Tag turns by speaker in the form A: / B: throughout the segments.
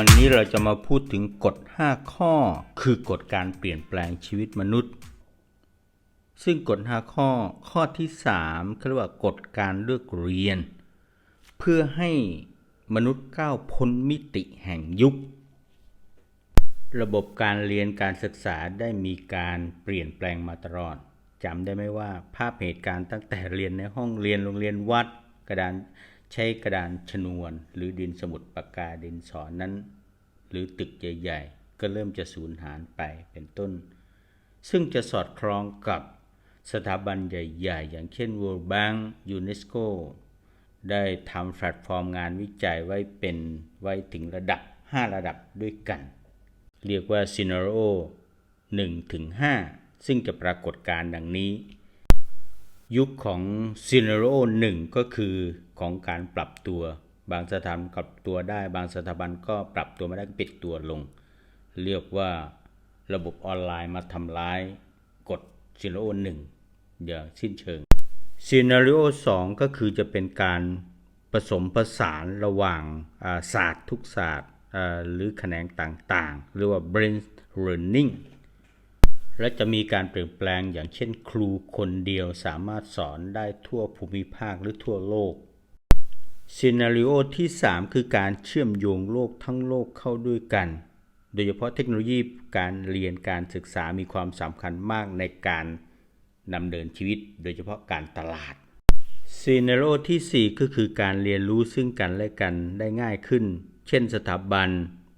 A: ันนี้เราจะมาพูดถึงกฎ 5 ข้อ คือกฎการเปลี่ยนแปลงชีวิตมนุษย์ ซึ่งกฎ 5 ข้อข้อที่3เขาเรียกว่ากฎการเลือกเรียน เพื่อให้มนุษย์ก้าวพ้นมิติแห่งยุค ระบบการเรียนการศึกษาได้มีการเปลี่ยนแปลงมาตลอดจำได้ไหมว่าภาพเหตุการณ์ตั้งแต่เรียนในห้องเรียนโรงเรียนวัดกระดาน ใช้กระดานชนวนหรือดินสมุดปากกาดินสอนนั้น หรือตึกใหญ่ๆ ก็เริ่มจะสูญหายไปเป็นต้น ซึ่งจะสอดคล้องกับสถาบันใหญ่ๆ อย่างเช่น World Bank UNESCO ได้ทำแพลตฟอร์มงานวิจัยไว้เป็นไว้ถึงระดับ 5 ระดับด้วยกัน เรียกว่า Scenario 1ถึง5ซึ่งจะปรากฏการณ์ดังนี้ ยุคของ Scenario 1ก็คือของการปรับตัว บางสถาบันปรับตัวได้บางสถาบันก็ปรับตัวไม่ได้ก็ปิดตัวลง เรียกว่าระบบออนไลน์มาทำร้ายกฎ Scenario 1อย่างสิ้นเชิง Scenario 2ก็คือจะเป็นการผสมผสานระหว่างศาสตร์ทุกศาสตร์หรือแขนงต่างๆ หรือว่า brain learning และจะมีการเปลี่ยนแปลงอย่างเช่นครูคนเดียวสามารถสอนได้ทั่วภูมิภาคหรือทั่วโลกซีนารีโอที่ 3 คือการเชื่อมโยงโลกทั้งโลกเข้าด้วยกัน โดยเฉพาะเทคโนโลยีการเรียนการศึกษามีความสำคัญมากในการดำเนินชีวิต โดยเฉพาะการตลาดซีนารีโอที่ 4 ก็คือการเรียนรู้ซึ่งกันและกันได้ง่ายขึ้น เช่นสถาบัน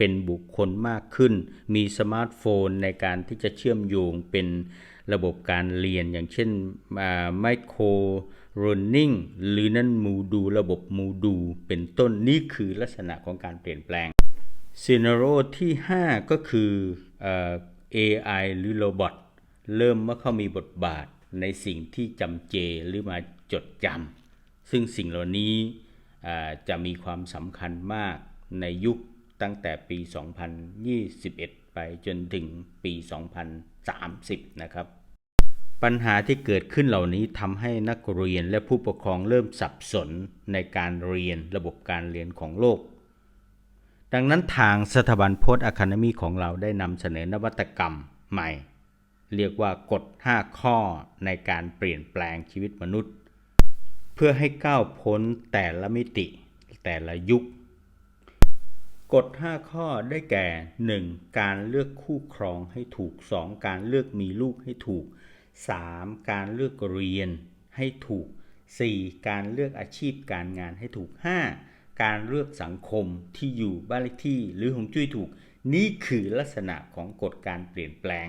A: เป็นบุคคลมากขึ้น มีสมาร์ทโฟนในการที่จะเชื่อมโยงเป็นระบบการเรียนอย่างเช่นไมโคร learning หรือนั่นมูดูระบบมูดูเป็นต้นนี่คือลักษณะของการเปลี่ยนแปลงซีนาโรที่ 5 ก็คือเอ่อ AI หรือโรบอทเริ่มมาเข้ามีบทบาทในสิ่งที่จำเจหรือมาจดจำซึ่งสิ่งเหล่านี้จะมีความสำคัญมากในยุค ตั้งแต่ปี 2021 ไปจนถึงปี 2030 นะครับ ปัญหาที่เกิดขึ้นเหล่านี้ทำให้นักเรียนและผู้ปกครองเริ่มสับสนในการเรียนระบบการเรียนของโลก ดังนั้นทางสถาบันโพสต์อะคาเดมีของเราได้นำเสนอนวัตกรรมใหม่ เรียกว่ากฎ 5 ข้อในการเปลี่ยนแปลงชีวิตมนุษย์ เพื่อให้ก้าวพ้นแต่ละมิติแต่ละยุค กฎ 5 ข้อได้แก่ 1. การเลือกคู่ครองให้ถูก 2. การเลือกมีลูกให้ถูก 3. การเลือกเรียนให้ถูก 4. การเลือกอาชีพการงานให้ถูก 5. การเลือกสังคมที่อยู่บ้านเลขที่หรือหงจุ้ยถูก นี่คือลักษณะของกฎการเปลี่ยนแปลง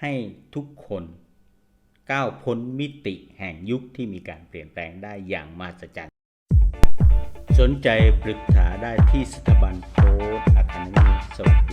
A: ให้ทุกคนก้าวพ้นมิติแห่งยุคที่มีการเปลี่ยนแปลงได้อย่างมหัศจรรย์ สนใจปรึกษาได้ที่สถาบันโค้ดอาคาเดมีสวัสดีนะครับ